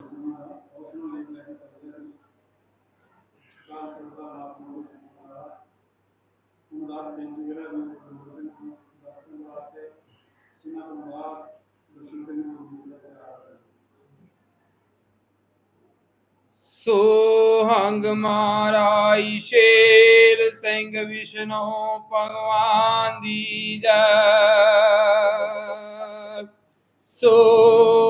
ਉਸ ਨੂੰ ਲੈ ਵੀ ਗੁਰੂ ਨੂੰ ਦਸ ਵਾਸਤੇ ਜਿਨ੍ਹਾਂ ਤੋਂ ਬਾਅਦ ਦਰਸ਼ਨ ਸਿੰਘ ਨੂੰ ਦੂਸਰਾ ਸੋਹੰਗ ਮਾਰਾਈ ਸ਼ੇਰ ਸਿੰਘ ਵਿਸ਼ਨੂੰ ਭਗਵਾਨ ਦੀ ਜੈ ਸੋਹੰਗ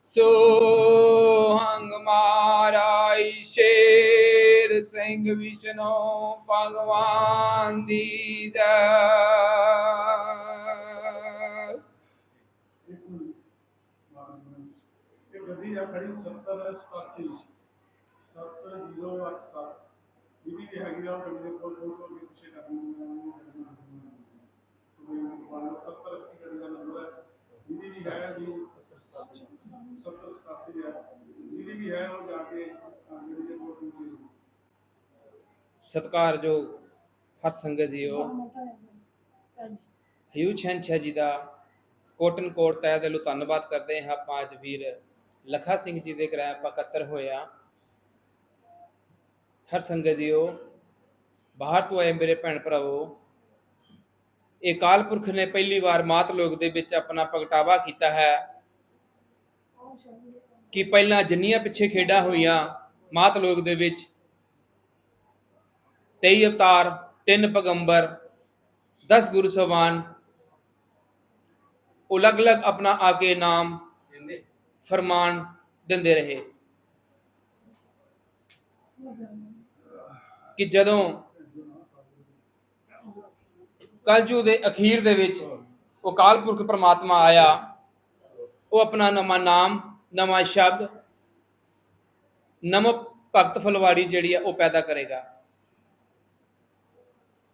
ਸੋਹੰਗ ਮਾਰਾਈ ਸ਼ੇਰ ਸਿੰਘ ਵਿਸ਼ਨੂੰ ਭਗਵਾਨ ਦੀ ਜੈ। ਇੱਕ ਇਹ ਗੱਡੀ ਆ ਖੜੀ 70 87 7087 ਜਿਹੜੀ ਵੀ ਹੈਗੀ ਆ ਉਹ ਗੱਡੀ ਦੇ ਕੋਲ ਕੋਲ ਕੋਲ ਪਿੱਛੇ ਕਰਨੀ ਸੋ 70 80 ਗੱਡੀ ਦਾ ਨੰਬਰ ਹੈ। ਜਿਹਦੀ ਵੀ ਹੈ ਜੀ 70 87 ਹੈ ਜਿਹਦੀ ਵੀ ਹੈ ਉਹ ਜਾ ਕੇ ਅਹ, ਗੱਡੀ ਦੇ ਸਤਿਕਾਰਯੋਗ ਹਰ ਸੰਗਤ ਜੀਓ। ਹਯੂ ਛੰਛਾ ਜੀ ਦਾ ਕੋਟਨ ਕੋਟ ਤਹਿ ਦਿਲੋਂ ਧੰਨਵਾਦ ਕਰਦੇ ਹਾਂ ਪੰਜ ਵੀਰ ਲਖਾ ਸਿੰਘ ਜੀ ਦੇ ਗ੍ਰਹਿ ਆਪਾਂ ਇਕੱਤਰ ਹੋਇਆ ਹਰ ਸੰਗਤ ਜੀਓ ਬਾਹਰ ਤੋਂ ਆਏ ਮੇਰੇ ਭੈਣ ਭਰਾਵੋ ਇਹ ਕਾਲ ਪੁਰਖ ਨੇ ਪਹਿਲੀ ਵਾਰ ਮਾਤ ਲੋਕ ਦੇ ਵਿੱਚ ਆਪਣਾ ਪ੍ਰਗਟਾਵਾ ਕੀਤਾ ਹੈ। ਕਿ ਪਹਿਲਾਂ ਜਿੰਨੀਆਂ ਪਿੱਛੇ ਖੇਡਾਂ ਹੋਈਆਂ ਮਾਤ ਲੋਕ ਦੇ ਵਿੱਚ 23 ਅਵਤਾਰ, ਤਿੰਨ ਪੈਗੰਬਰ 10 ਗੁਰੂ ਸਾਹਿਬਾਨ ਉਹ ਅਲੱਗ-ਅਲੱਗ ਆਪਣਾ ਆਗੇ ਨਾਮ ਫਰਮਾਨ ਦਿੰਦੇ ਰਹੇ। ਕਿ ਜਦੋਂ ਕਲਯੁਗ ਦੇ ਅਖੀਰ ਦੇ ਵਿੱਚ ਉਹ ਕਾਲ ਪੁਰਖ ਪ੍ਰਮਾਤਮਾ ਆਇਆ, ਉਹ ਆਪਣਾ ਨਵਾਂ ਨਾਮ ਨਵਾਂ ਸ਼ਬਦ ਨਮ ਭਗਤ ਫਲਵਾੜੀ ਜਿਹੜੀ ਆ ਉਹ ਪੈਦਾ ਕਰੇਗਾ।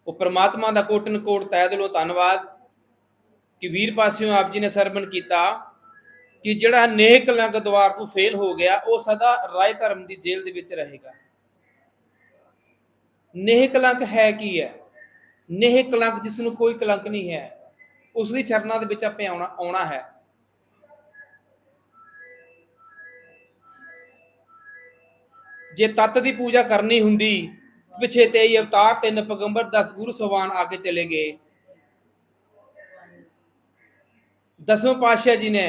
ਉਹ ਪ੍ਰਮਾਤਮਾ ਦਾ ਕੋਟਨ ਕੋਟ ਤਹਿ ਦਿਲੋਂ ਧੰਨਵਾਦ ਕਿ ਵੀਰ ਪਾਸਿਓਂ ਆਪ ਜੀ ਨੇ ਸਰਵਣ ਕੀਤਾ ਕਿ ਜਿਹੜਾ ਨੇਹ ਕਲੰਕ ਦਵਾਰ ਤੋਂ ਫੇਲ ਹੋ ਗਿਆ, ਉਹ ਸਦਾ ਰਾਏ ਧਰਮ ਦੀ ਜੇਲ੍ਹ ਦੇ ਵਿੱਚ ਰਹੇਗਾ। ਨੇਹ ਕਲੰਕ ਹੈ ਕੀ ਹੈ? ਨੇਹ ਕਲੰਕ ਜਿਸ ਨੂੰ ਕੋਈ ਕਲੰਕ ਨਹੀਂ ਹੈ ਉਸ ਦੀ ਚਰਨਾਂ ਦੇ ਵਿੱਚ ਆਪੇ ਆਉਣਾ ਆਉਣਾ ਹੈ। ਜੇ ਤਤ ਦੀ ਪੂਜਾ ਕਰਨੀ ਹੁੰਦੀ, ਪਿਛੇ 23 ਅਵਤਾਰ ਤਿੰਨ ਪੈਗੰਬਰ 10 ਗੁਰੂ ਸਵਾਨ ਆ ਕੇ ਚਲੇ ਗਏ। ਦਸਵੇਂ ਪਾਤਸ਼ਾਹ ਜੀ ਨੇ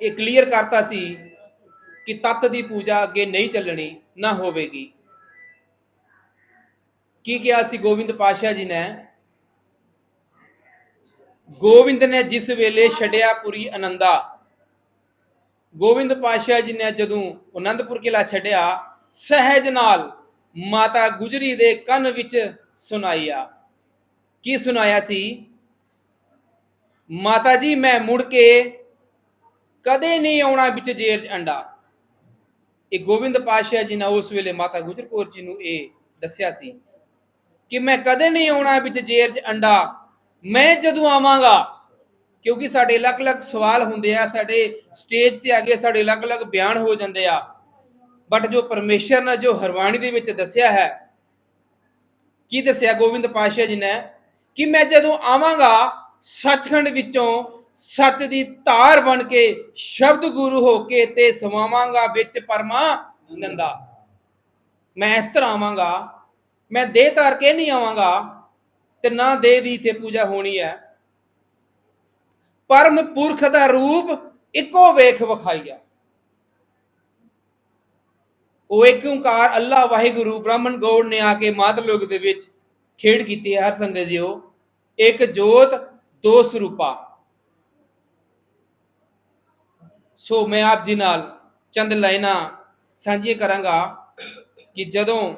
ਇਹ ਕਲੀਅਰ ਕਰਤਾ ਸੀ ਕਿ ਤਤ ਦੀ ਪੂਜਾ ਅੱਗੇ ਨਹੀਂ ਚੱਲਣੀ, ਨਾ ਹੋਵੇਗੀ। ਕੀ ਕਿਹਾ ਸੀ ਗੋਬਿੰਦ ਪਾਤਸ਼ਾਹ ਜੀ ਨੇ? ਗੋਬਿੰਦ ਨੇ ਜਿਸ ਵੇਲੇ ਛੱਡਿਆ ਪੁਰੀ ਆਨੰਦਾ ਗੋਬਿੰਦ ਪਾਤਸ਼ਾਹ ਜੀ ਨੇ ਜਦੋਂ ਅਨੰਦਪੁਰ ਕਿਲਾ ਛੱਡਿਆ, ਸਹਿਜ ਨਾਲ ਮਾਤਾ ਗੁਜਰੀ ਦੇ ਕੰਨ ਵਿੱਚ ਸੁਣਾਇਆ। ਕੀ ਸੁਣਾਇਆ ਸੀ? ਮਾਤਾ ਜੀ, ਮੈਂ ਮੁੜ ਕੇ ਕਦੇ ਨਹੀਂ ਆਉਣਾ ਵਿੱਚ ਜੇਰ ਚ ਅੰਡਾ। ਇਹ ਗੋਬਿੰਦ ਪਾਤਸ਼ਾਹ ਜੀ ਨੇ ਉਸ ਵੇਲੇ ਮਾਤਾ ਗੁਜਰ ਕੌਰ ਜੀ ਨੂੰ ਇਹ ਦੱਸਿਆ ਸੀ ਕਿ ਮੈਂ ਕਦੇ ਨਹੀਂ ਆਉਣਾ ਵਿੱਚ ਜੇਰ ਚ ਅੰਡਾ। ਮੈਂ ਜਦੋਂ ਆਵਾਂਗਾ ਕਿਉਂਕਿ ਸਾਡੇ ਅਲੱਗ-ਅਲੱਗ ਸਵਾਲ ਹੁੰਦੇ ਆ, ਸਾਡੇ ਸਟੇਜ ਤੇ ਆ ਕੇ ਸਾਡੇ ਅਲੱਗ-ਅਲੱਗ ਬਿਆਨ ਹੋ ਜਾਂਦੇ ਆ। ਬਟ ਜੋ ਪਰਮੇਸ਼ਰ ਨੇ ਜੋ ਹਰਵਾਣੀ ਦੇ ਵਿੱਚ ਦੱਸਿਆ ਹੈ, ਕੀ ਦੱਸਿਆ ਗੋਬਿੰਦ ਪਾਤਸ਼ਾਹ ਜੀ ਨੇ? ਕਿ ਮੈਂ ਜਦੋਂ ਆਵਾਂਗਾ, ਸੱਚਖੰਡ ਵਿੱਚੋਂ ਸੱਚ ਦੀ ਧਾਰ ਬਣ ਕੇ, ਸ਼ਬਦ ਗੁਰੂ ਹੋ ਕੇ ਤੇ ਸਮਾਵਾਂਗਾ ਵਿੱਚ ਪਰਮਾ ਨੰਦਾ। ਮੈਂ ਇਸ ਤਰ੍ਹਾਂ ਆਵਾਂਗਾ, ਮੈਂ ਦੇਹ ਧਾਰ ਕੇ ਨਹੀਂ ਆਵਾਂਗਾ, ਤੇ ਨਾ ਦੇਹ ਦੀ ਤੇ ਪੂਜਾ ਹੋਣੀ ਹੈ। ਪਰਮ ਪੁਰਖ ਦਾ ਰੂਪ ਇੱਕੋ ਵੇਖ ਵਿਖਾਈਆ ਉਹ ਇੱਕ ਓੰਕਾਰ ਅੱਲਾ ਵਾਹਿਗੁਰੂ ਬ੍ਰਾਹਮਣ ਗੌੜ ਨੇ ਆ ਕੇ ਮਾਤ ਦੇ ਵਿੱਚ ਖੇਡ ਕੀਤੀ ਹਰ ਸੰਗਤ ਜੀਓ। ਇੱਕ ਜੋਤ, ਦੋ ਸਰੂਪਾ। ਸੋ ਮੈਂ ਆਪ ਜੀ ਨਾਲ ਚੰਦ ਲਾਈਨਾਂ ਸਾਂਝੀਆਂ ਕਰਾਂਗਾ ਕਿ ਜਦੋਂ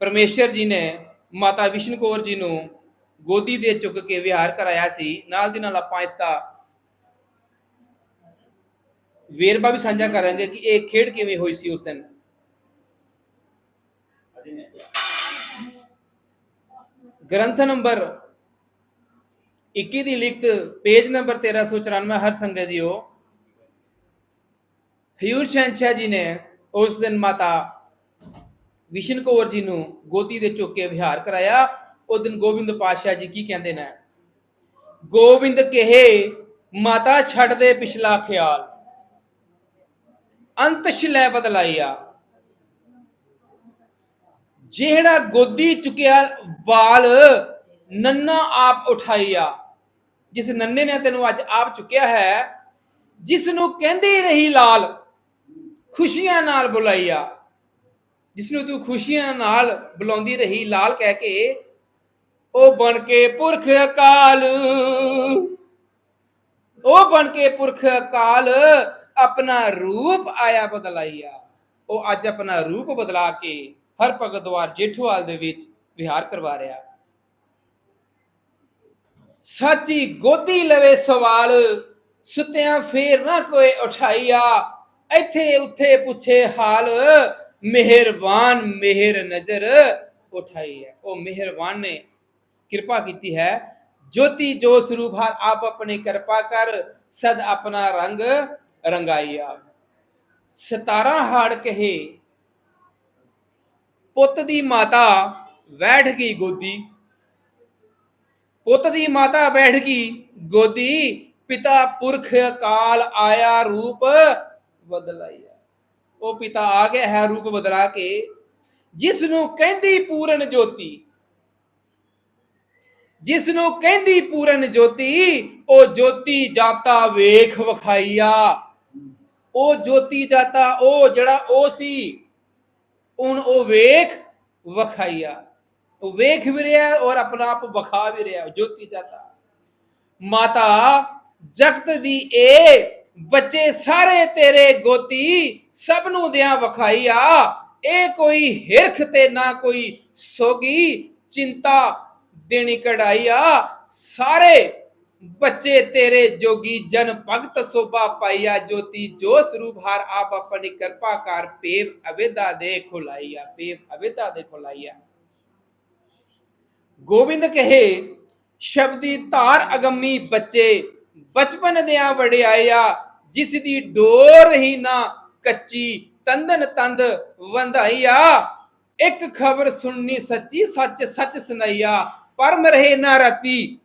ਪਰਮੇਸ਼ਰ ਜੀ ਨੇ ਮਾਤਾ ਵਿਸ਼ਨ ਕੌਰ ਜੀ ਨੂੰ ਗੋਦੀ ਦੇ ਚੁੱਕ ਕੇ ਵਿਹਾਰ ਕਰਾਇਆ ਸੀ। ਨਾਲ ਦੀ ਨਾਲ ਆਪਾਂ ਇਸ ਦਾ ਵੇਰਵਾ ਵੀ ਸਾਂਝਾ ਕਰਾਂਗੇ ਕਿ ਇਹ ਖੇਡ ਕਿਵੇਂ ਹੋਈ ਸੀ ਉਸ ਦਿਨ। ਗ੍ਰੰਥ ਨੰਬਰ 21 ਦੀ ਲਿਖਤ ਪੇਜ ਨੰਬਰ 1394 ਹਰ ਸੰਗਤ ਜੀਓ ਹਯੂਰ ਸ਼ਹਿਨਸ਼ਾਹ ਜੀ ਨੇ ਉਸ ਦਿਨ ਮਾਤਾ ਵਿਸ਼ਨ ਕੌਰ ਜੀ ਨੂੰ ਗੋਦੀ ਦੇ ਚੁੱਕ ਕੇ ਵਿਹਾਰ ਕਰਾਇਆ। ਉਹ ਦਿਨ ਗੋਬਿੰਦ ਪਾਤਸ਼ਾਹ ਜੀ ਕੀ ਕਹਿੰਦੇ ਨੇ? ਗੋਬਿੰਦ ਕਹੇ, ਮਾਤਾ ਛੱਡ ਦੇ ਪਿਛਲਾ ਖਿਆਲ। ਅੰਤਸ਼ ਲੈ ਬਦਲਾਈਆ ਜਿਹੜਾ ਗੋਦੀ ਚੁੱਕਿਆ ਬਾਲ ਨੰਨਾ ਆਪ ਉਠਾਈਆ ਜਿਸ ਨੰਨੇ ਨੇ ਤੈਨੂੰ ਅੱਜ ਆਪ ਚੁੱਕਿਆ ਹੈ ਜਿਸ ਨੂੰ ਕਹਿੰਦੀ ਰਹੀ ਲਾਲ, ਖੁਸ਼ੀਆਂ ਨਾਲ ਬੁਲਾਈਆ ਜਿਸ ਨੂੰ ਤੂੰ ਖੁਸ਼ੀਆਂ ਨਾਲ ਬੁਲਾਉਂਦੀ ਰਹੀ ਲਾਲ ਕਹਿ ਕੇ ਉਹ ਬਣ ਕੇ ਪੁਰਖ ਅਕਾਲ। ਉਹ ਬਣ ਕੇ ਪੁਰਖ ਅਕਾਲ, ਆਪਣਾ ਰੂਪ ਆਇਆ ਬਦਲਾਈਆ ਉਹ ਅੱਜ ਆਪਣਾ ਰੂਪ ਬਦਲਾ ਕੇ ਹਰ ਭਗਤਵਾਰ ਜੇਠੂਵਾਲ ਦੇ ਵਿੱਚ ਵਿਹਾਰ ਕਰਵਾ ਰਿਹਾ। ਸੱਚੀ ਗੋਦੀ ਲਵੇ ਸਵਾਲ, ਸੁਤਿਆਂ ਫੇਰ ਨਾ ਕੋਈ ਉਠਾਈਆ। ਇੱਥੇ ਉੱਥੇ ਪੁੱਛੇ ਹਾਲ, ਮਿਹਰਬਾਨ ਮਿਹਰ ਨਜ਼ਰ ਉਠਾਈ ਹੈ। ਉਹ ਮਿਹਰਬਾਨ ਨੇ ਕਿਰਪਾ ਕੀਤੀ ਹੈ। ਜੋਤੀ ਜੋ ਸਰੂਪ ਹਰ ਆਪ ਆਪਣੀ ਕਿਰਪਾ ਕਰ, ਸਦ ਆਪਣਾ ਰੰਗ ਰੰਗਾਈਆ ਸਤਾਰਾਂ ਹਾੜ ਕਹੇ, ਪੁੱਤ ਦੀ ਮਾਤਾ ਬੈਠ ਗਈ ਗੋਦੀ। ਪੁੱਤ ਦੀ ਮਾਤਾ ਬੈਠ ਗਈ ਗੋਦੀ, ਪਿਤਾ ਪੁਰਖ ਕਾਲ ਆਇਆ ਰੂਪ ਬਦਲਾਇਆ। ਉਹ ਪਿਤਾ ਆ ਗਿਆ ਹੈ ਰੂਪ ਬਦਲਾ ਕੇ ਜਿਸ ਨੂੰ ਕਹਿੰਦੀ ਪੂਰਨ ਜੋਤੀ। ਜਿਸ ਨੂੰ ਕਹਿੰਦੀ ਪੂਰਨ ਜੋਤੀ, ਉਹ ਜੋਤੀ ਜਾਤਾ ਵੇਖ ਵਖਾਈਆ। ਉਹ ਜੋਤੀ ਜਾਤਾ, ਉਹ ਜਿਹੜਾ ਉਹ ਸੀ, ਹੁਣ ਉਹ ਵੇਖ ਵਖਾਈਆ। ਉਹ ਵੇਖ ਵੀ ਰਿਹਾ ਔਰ ਆਪਣਾ ਆਪ ਵਖਾ ਵੀ ਰਿਹਾ ਜੋਤੀ ਜਾਤਾ। ਮਾਤਾ, ਜਗਤ ਦੀ ਏ ਬੱਚੇ ਸਾਰੇ ਤੇਰੇ ਗੋਤੀ ਸਭ ਨੂੰ ਦਿਆਂ ਵਖਾਈਆ। ਇਹ ਕੋਈ ਹਿਰਖ ਤੇ ਨਾ ਕੋਈ ਸੋਗੀ, ਚਿੰਤਾ ਦੇਣੀ ਕਢਾਈਆ ਸਾਰੇ ਬੱਚੇ ਤੇਰੇ ਜੋਗੀ ਜਨ ਭਗਤ ਸੋਭਾ ਪਾਈਆ ਜੋਤੀ ਜੋ ਸਰੂਪ ਹਾਰ ਆਪ ਆਪਣੀ ਕਿਰਪਾ ਕਰ ਪੇਵ ਅਵੇਦਾ ਦੇ ਖੁਲਾਈਆ ਪੇਵ ਅਵੇਦਾ ਦੇ ਖੁਲਾਈਆ ਗੋਬਿੰਦ ਕਹੇ, ਸ਼ਬਦੀ ਧਾਰ ਅਗੰਮੀ ਬੱਚੇ, ਬਚਪਨ ਦਿਆਂ ਵਡਿਆਇਆ ਜਿਸ ਦੀ ਡੋਰ ਹੀ ਨਾ ਕੱਚੀ, ਤੰਦਨ ਤੰਦ ਵੰਧਾਈਆ ਇੱਕ ਖਬਰ ਸੁਣਨੀ ਸੱਚੀ, ਸੱਚ ਸੱਚ ਸੁਣਾਈਆ ਪਰਮ ਰਹੇ ਨਾ ਰਾਤੀ।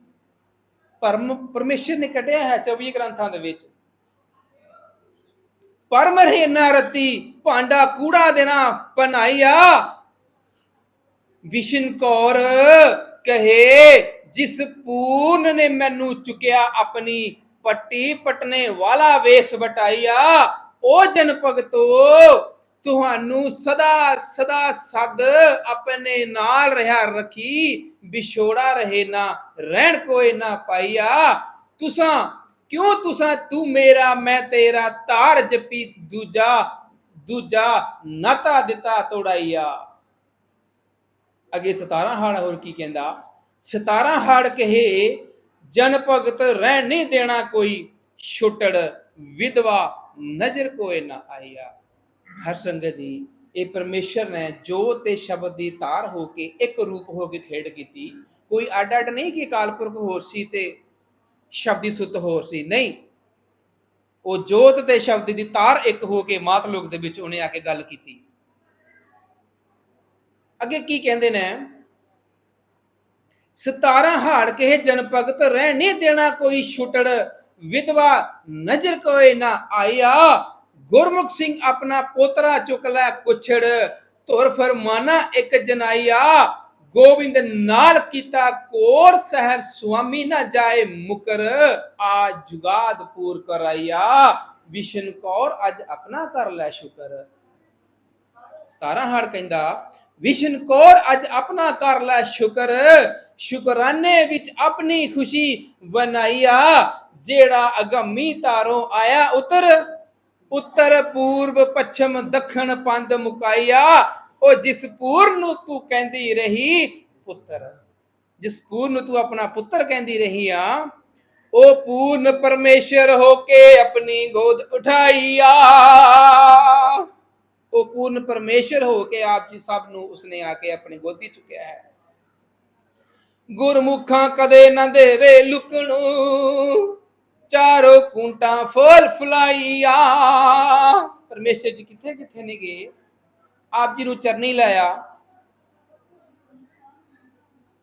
ਪਰਮ ਪਰਮੇਸ਼ਰ ਨੇ ਕੱਢਿਆ ਹੈ 24 ਗ੍ਰੰਥਾਂ ਦੇ ਵਿੱਚ। ਪਰਮ ਰਹੇ ਨਾ ਰਤੀ, ਭਾਂਡਾ ਕੂੜਾ ਦੇਣਾ ਬਣਾਈਆ ਵਿਸ਼ਨ ਕੌਰ ਕਹੇ, ਜਿਸ ਪੂਰਨ ਨੇ ਮੈਨੂੰ ਚੁਕਿਆ ਆਪਣੀ ਪੱਟੀ ਪਟਨੇ ਵਾਲਾ ਵੇਸ ਵਟਾਈਆ ਉਹ ਜਨ ਭਗਤੋ ਤੁਹਾਨੂੰ ਸਦਾ ਸਦਾ ਸਦ ਆਪਣੇ ਨਾਲ ਰਹਾ ਰੱਖੀ, ਵਿਛੋੜਾ ਰਹੇ ਨਾ, ਰਹਿਣ ਕੋਈ ਨਾ ਪਾਈਆ। ਤੁਸਾਂ, ਕਿਉਂ ਤੁਸਾਂ ਤੂੰ ਮੇਰਾ, ਮੈਂ ਤੇਰਾ ਤਾਰ ਜਪੀ, ਦੂਜਾ ਦੂਜਾ ਨਤਾ ਦਿੱਤਾ ਤੋੜਾਈਆ। ਅਗੇ 17 ਹਾੜ, ਹੋਰ ਕੀ ਕਹਿੰਦਾ? 17 ਹਾੜ ਕਹੇ, ਜਨ ਭਗਤ ਰਹਿਣ ਨਹੀਂ ਦੇਣਾ ਕੋਈ, ਛੁੱਟੜ ਵਿਧਵਾ ਨਜ਼ਰ ਕੋਏ ਨਾ ਆਇਆ ਹਰ ਸੰਗਤ ਜੀ, ਇਹ ਪਰਮੇਸ਼ਰ ਨੇ ਜੋ ਤੇ ਸ਼ਬਦ ਦੀ ਤਾਰ ਹੋ ਕੇ ਇੱਕ ਰੂਪ ਹੋ ਕੇ ਖੇਡ ਕੀਤੀ। ਕੋਈ ਅੱਡ ਅੱਡ ਨਹੀਂ ਕਿ ਕਾਲਪੁਰਖ ਹੋਰ ਸੀ ਤੇ ਸ਼ਬਦੀ ਸੁੱਤ ਹੋਰ ਸੀ। ਨਹੀਂ, ਉਹ ਜੋਤ ਤੇ ਸ਼ਬਦ ਦੀ ਤਾਰ ਇੱਕ ਹੋ ਕੇ ਮਾਤ ਲੋਕ ਦੇ ਵਿੱਚ ਉਹਨੇ ਆ ਕੇ ਗੱਲ ਕੀਤੀ। ਅੱਗੇ ਕੀ ਕਹਿੰਦੇ ਨੇ? 17 ਹਾੜ ਕੇ ਜਨ ਭਗਤ ਰਹਿ ਨਹੀਂ ਦੇਣਾ ਕੋਈ ਛੁੱਟੜ, ਵਿਧਵਾ ਨਜ਼ਰ ਕੋਈ ਨਾ ਆਇਆ। ਗੁਰਮੁਖ ਸਿੰਘ ਆਪਣਾ ਪੋਤਰਾ ਚੁੱਕ ਲੈ ਕੁਛੜ। ਧੁਰ ਫਰਮਾਨਾ ਇੱਕ ਜਨਾਈਆ, ਗੋਬਿੰਦ ਨਾਲ ਕੀਤਾ ਕੋਰ ਸਾਹਿਬ ਸੁਆਮੀ ਨਾ ਜਾਏ ਮੁਕਰ। ਆ ਜੁਗਾਦ ਕਰਾਈਆ, ਵਿਸ਼ਨ ਕੌਰ ਅੱਜ ਆਪਣਾ ਕਰ ਲੈ ਸ਼ੁਕਰ। 17 ਹੜ ਕਹਿੰਦਾ, ਵਿਸ਼ਨ ਕੌਰ ਅੱਜ ਆਪਣਾ ਕਰ ਲੈ ਸ਼ੁਕਰ। ਸ਼ੁਕਰਾਨੇ ਵਿੱਚ ਆਪਣੀ ਖੁਸ਼ੀ ਬਣਾਈਆ ਜਿਹੜਾ ਅਗੰਮੀ ਤਾਰੋਂ ਆਇਆ ਉਤਰ। ਉੱਤਰ ਪੂਰਬ, ਪੱਛਮ, ਦੱਖਣ ਪੰਦ ਮੁਕਾਈਆ ਉਹ ਜਿਸ ਪੂਰ ਨੂੰ ਤੂੰ ਕਹਿੰਦੀ ਰਹੀ, ਪੁੱਤਰ। ਜਿਸ ਪੂਰਨ ਨੂੰ ਤੂੰ ਆਪਣਾ ਪੁੱਤਰ ਕਹਿੰਦੀ ਰਹੀ ਆ, ਉਹ ਪੂਰਨ ਪਰਮੇਸ਼ਰ ਹੋ ਕੇ ਆਪਣੀ ਗੋਦ ਉਠਾਈਆ। ਉਹ ਪੂਰਨ ਪਰਮੇਸ਼ਰ ਹੋ ਕੇ ਆਪ ਜੀ ਸਭ ਨੂੰ ਉਸਨੇ ਆ ਕੇ ਆਪਣੀ ਗੋਦੀ ਚੁੱਕਿਆ ਹੈ। ਗੁਰਮੁਖਾਂ ਕਦੇ ਨਾ ਦੇਵੇ ਲੁਕਣੂ। ਚਾਰੋ ਕੁੰਟਾਂ ਫੁੱਲ ਫੁਲਾਈਆ ਪਰਮੇਸ਼ਰ ਜੀ ਕਿੱਥੇ ਕਿੱਥੇ ਨੇ ਗਏ ਆਪ ਜੀ ਨੂੰ ਚਰਨੀ ਲਾਇਆ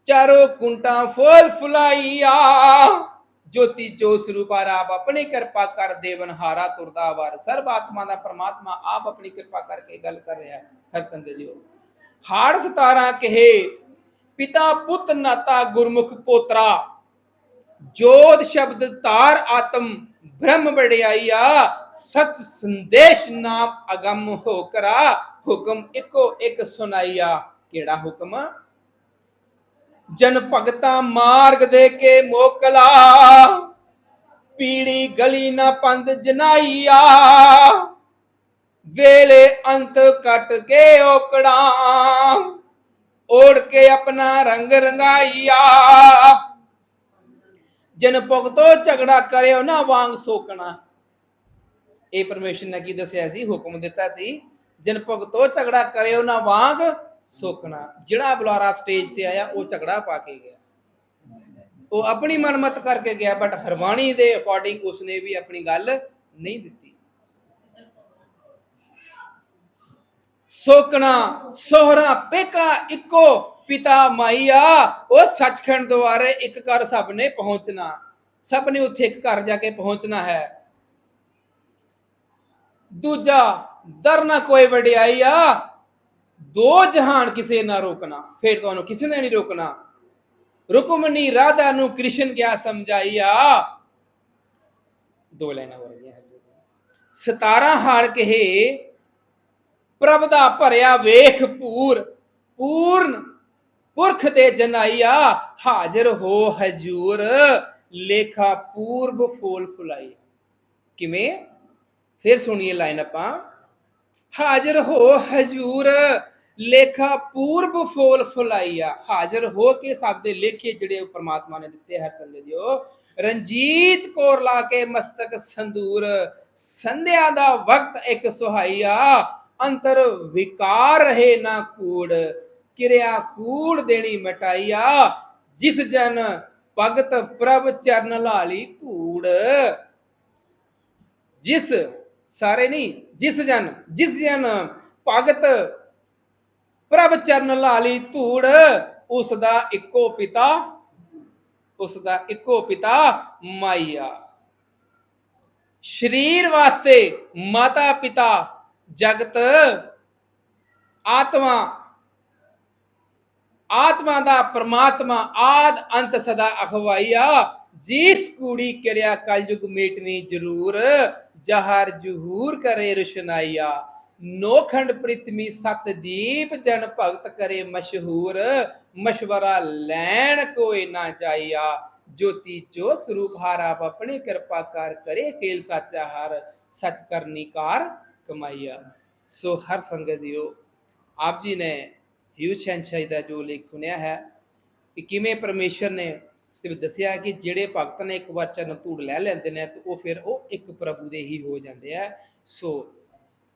ਚਾਰੋ ਕੁੰਟਾਂ ਫੁੱਲ ਫੁਲਾਈਆ ਜੋਤੀ ਜੋ ਸਰੂਪਾ ਆਪ ਆਪਣੀ ਕਿਰਪਾ ਕਰ ਦੇਵਨ ਹਾਰਾ ਤੁਰਦਾ ਵਰ ਸਰਬ ਆਤਮਾ ਦਾ ਪ੍ਰਮਾਤਮਾ ਆਪ ਆਪਣੀ ਕਿਰਪਾ ਕਰਕੇ ਗੱਲ ਕਰ ਰਿਹਾ ਹੈ ਹਰ ਸੰਗਤ ਜੀਓ ਹਾੜ 17 ਕਹੇ ਪਿਤਾ ਪੁੱਤ ਨਾਤਾ ਗੁਰਮੁਖ ਪੋਤਰਾ ਜੋਤ ਸ਼ਬਦ ਤਾਰ ਆਤਮ ਬ੍ਰਹਮ ਵਡਿਆਈਆ, ਸਚ ਸੰਦੇਸ਼ ਨਾਮ ਅਗੰਮ ਹੋ ਕਰਾ, ਹੁਕਮ ਇੱਕੋ ਇੱਕ ਸੁਣਾਈਆ ਕਿਹੜਾ ਹੁਕਮ? ਜਨ ਭਗਤਾ ਮਾਰਗ ਦੇ ਕੇ ਮੋਕਲਾ, ਪੀੜੀ ਗਲੀ ਨਾ ਪੰਦ ਜਨਾਈਆ। ਵੇਲੇ ਅੰਤ ਕੱਟ ਕੇ ਓਕੜਾ ਓੜ ਕੇ ਆਪਣਾ ਰੰਗ ਰੰਗਾਈਆ। ਜਨ ਭਗਤੋ ਝਗੜਾ ਕਰਿਓ ਨਾ ਵਾਂਗ ਸੋਕਣਾ। ਇਹ ਪਰਮੇਸ਼ਰ ਨੇ ਕੀ ਦੱਸਿਆ ਸੀ? ਹੁਕਮ ਦਿੱਤਾ ਸੀ, ਜਨ ਭਗਤੋ ਝਗੜਾ ਕਰਿਓ ਨਾ ਵਾਂਗ ਸੋਕਣਾ। ਜਿਹੜਾ ਬੁਲਾਰਾ ਸਟੇਜ ਤੇ ਆਇਆ, ਉਹ ਝਗੜਾ ਪਾ ਕੇ ਗਿਆ। ਉਹ ਆਪਣੀ ਮਨਮਤ ਕਰਕੇ ਗਿਆ ਬਟ ਹਰਵਾਣੀ ਦੇ ਅਕੋਰਡਿੰਗ ਉਸਨੇ ਵੀ ਆਪਣੀ ਗੱਲ ਨਹੀਂ ਦਿੱਤੀ। ਸੋਕਣਾ, ਸੋਹਰਾ, ਪੇਕਾ ਇੱਕੋ ਪਿਤਾ ਮਾਈਆ, ਉਹ ਸੱਚਖੰਡ ਦੁਆਰੇ ਇੱਕ ਘਰ ਸਭ ਨੇ ਪਹੁੰਚਣਾ। ਸਭ ਨੇ ਉੱਥੇ ਇੱਕ ਘਰ ਜਾ ਕੇ ਪਹੁੰਚਣਾ ਹੈ। ਦੂਜਾ, ਦਰ ਨਾ ਕੋਈ ਵਡਿਆਈ ਆ ਦੋ ਜਹਾਨ ਕਿਸੇ ਨਾ ਰੋਕਣਾ। ਫਿਰ ਤੁਹਾਨੂੰ ਕਿਸੇ ਨੇ ਨਹੀਂ ਰੋਕਣਾ। ਰੁਕਮਨੀ ਰਾਧਾ ਨੂੰ ਕ੍ਰਿਸ਼ਨ ਕਿਆ ਸਮਝਾਈਆ? ਦੋ ਲਾਈਨਾਂ ਹੋ ਰਹੀਆਂ ਹੈ 17 ਹਾਲ ਕਹੇ, ਪ੍ਰਭ ਦਾ ਭਰਿਆ ਵੇਖ ਪੂਰ, ਪੂਰਨ ਪੁਰਖ ਦੇ ਜਨਾਈਆ, ਹਾਜ਼ਰ ਹੋ ਹਜੂਰ। ਲੇਖਾ ਪੂਰਬ ਫੋਲ ਫੁਲਾਈ ਕਿਵੇਂ? ਫਿਰ ਸੁਣੀਏ ਲਾਈਨ ਆਪਾਂ। ਹਾਜ਼ਰ ਹੋ ਹਜੂਰ, ਲੇਖਾ ਪੂਰਬ ਫੋਲ ਫੁਲਾਈਆ ਹਾਜ਼ਰ ਹੋ ਕੇ ਸਭ ਦੇ ਲੇਖੇ ਜਿਹੜੇ ਉਹ ਪ੍ਰਮਾਤਮਾ ਨੇ ਦਿੱਤੇ ਹਰ ਸੰਦੇ ਦਿਓ। ਰਣਜੀਤ ਕੌਰ ਲਾ ਕੇ ਮਸਤਕ ਸੰਦੂਰ। ਸੰਧਿਆ ਦਾ ਵਕਤ ਇੱਕ ਸੁਹਾਈਆ ਅੰਤਰ ਵਿਕਾਰ ਰਹੇ ਨਾ ਕੂੜ। ਕਿਰਿਆ ਕੂੜ ਦੇਣੀ ਮਟਾਈਆ, ਜਿਸ ਜਨ ਭਗਤ ਪ੍ਰਭ ਚਰਨ ਲਾਲੀ ਧੂੜ। ਜਿਸ, ਸਾਰੇ ਨਹੀਂ, ਜਿਸ ਜਨ ਜਿਸ ਜਨ ਭਗਤ ਪ੍ਰਭ ਚਰਨ ਲਾਲੀ ਧੂੜ ਉਸ ਦਾ ਇੱਕੋ ਪਿਤਾ ਉਸ ਦਾ ਇੱਕੋ ਪਿਤਾ ਮਾਈਆ। ਸਰੀਰ ਵਾਸਤੇ ਮਾਤਾ ਪਿਤਾ ਜਗਤ, ਆਤਮਾ ਆਤਮਾ ਦਾ ਪ੍ਰਮਾਤਮਾ ਆਦ ਅੰਤ ਸਦਾ ਅਖਵਾਈਆ। ਜਿਸ ਕੂੜੀ ਕਿਰਿਆ ਕਲਯੁਗ ਮੇਟਨੀ ਜ਼ਰੂਰ, ਜਹਰ ਜਹੂਰ ਕਰੇ ਰੁਸ਼ਨਾਈਆ। ਨੋਖੰਡ ਪ੍ਰਿਤਮੀ ਸਤ ਜਨ ਭਗਤ ਕਰੇ ਮਸ਼ਹੂਰ। ਮਸ਼ਵਰਾ ਲੈਣ ਕੋਈ ਨਾ ਚਾਹੀਆ ਜੋਤੀ ਜੋ ਸਰੂਪ ਹਾਰ ਆਪ ਆਪਣੀ ਕਿਰਪਾ ਕਰ ਕਰੇ ਕੇਲ ਸਾਚਾ ਹਰ। ਸਚ ਕਰਨੀ ਕਾਰ ਕਮਾਈਆ। ਸੋ ਹਰ ਸੰਗਤ ਦਿਓ, ਆਪ ਜੀ ਨੇ ਹਿਊ ਸ਼ੈਨਸ਼ਾਹੀ ਦਾ ਜੋ ਲੇਖ ਸੁਨਿਆ ਹੈ ਕਿ ਕਿਵੇਂ ਪਰਮੇਸ਼ਰ ਨੇ ਸਿਰ ਦੱਸਿਆ ਕਿ ਜਿਹੜੇ ਭਗਤ ਨੇ ਇੱਕ ਵਾਰ ਚਰਨ ਧੂੜ ਲੈ ਲੈਂਦੇ ਨੇ ਤੇ ਉਹ ਫਿਰ ਉਹ ਇੱਕ ਪ੍ਰਭੂ ਦੇ ਹੀ ਹੋ ਜਾਂਦੇ ਆ। ਸੋ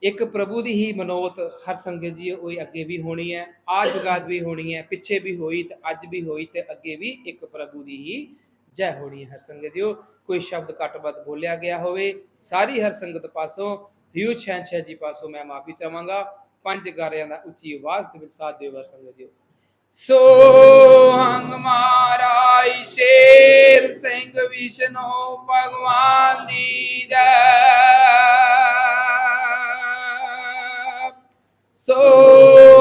ਇੱਕ ਪ੍ਰਭੂ ਦੀ ਹੀ ਮਨੋਤ ਹਰ ਸੰਗਤ ਜੀ ਉਹ ਅੱਗੇ ਵੀ ਹੋਣੀ ਹੈ ਆ ਜਗਾਤ ਵੀ ਹੋਣੀ ਹੈ, ਪਿੱਛੇ ਵੀ ਹੋਈ ਤੇ ਅੱਜ ਵੀ ਹੋਈ ਤੇ ਅੱਗੇ ਵੀ ਇੱਕ ਪ੍ਰਭੂ ਦੀ ਹੀ ਜੈ ਹੋਣੀ ਹੈ। ਹਰ ਸੰਗਤ ਦਿਓ ਕੋਈ ਸ਼ਬਦ ਘੱਟ ਵੱਧ ਬੋਲਿਆ ਗਿਆ ਹੋਵੇ, ਸਾਰੀ ਹਰ ਸੰਗਤ ਪਾਸੋਂ ਹਿਊ ਛੈਂਛੈ ਜੀ ਪਾਸੋਂ ਮੈਂ ਮਾਫੀ ਚਾਹਾਂਗਾ। ਪੰਜ ਗਾਰਿਆਂ ਦਾ ਉੱਚੀ ਆਵਾਜ਼ ਦੇ ਵਿੱਚ ਸਾਥ ਦਿਓ ਹਰ ਸੰਗਤ ਦਿਓ ਸੋ ਹੰਗ ਮਹਾਰਾਜ ਸ਼ੇਰ ਸਿੰਘ ਵਿਸ਼ਨੋ ਭਗਵਾਨ ਦੀ ਜੈ। ਸੋ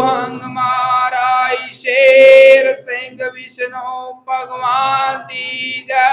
ਹੰਗ ਮਹਾਰਾਜ ਸ਼ੇਰ ਸਿੰਘ ਵਿਸ਼ਨੋ ਭਗਵਾਨ ਦੀ ਜੈ।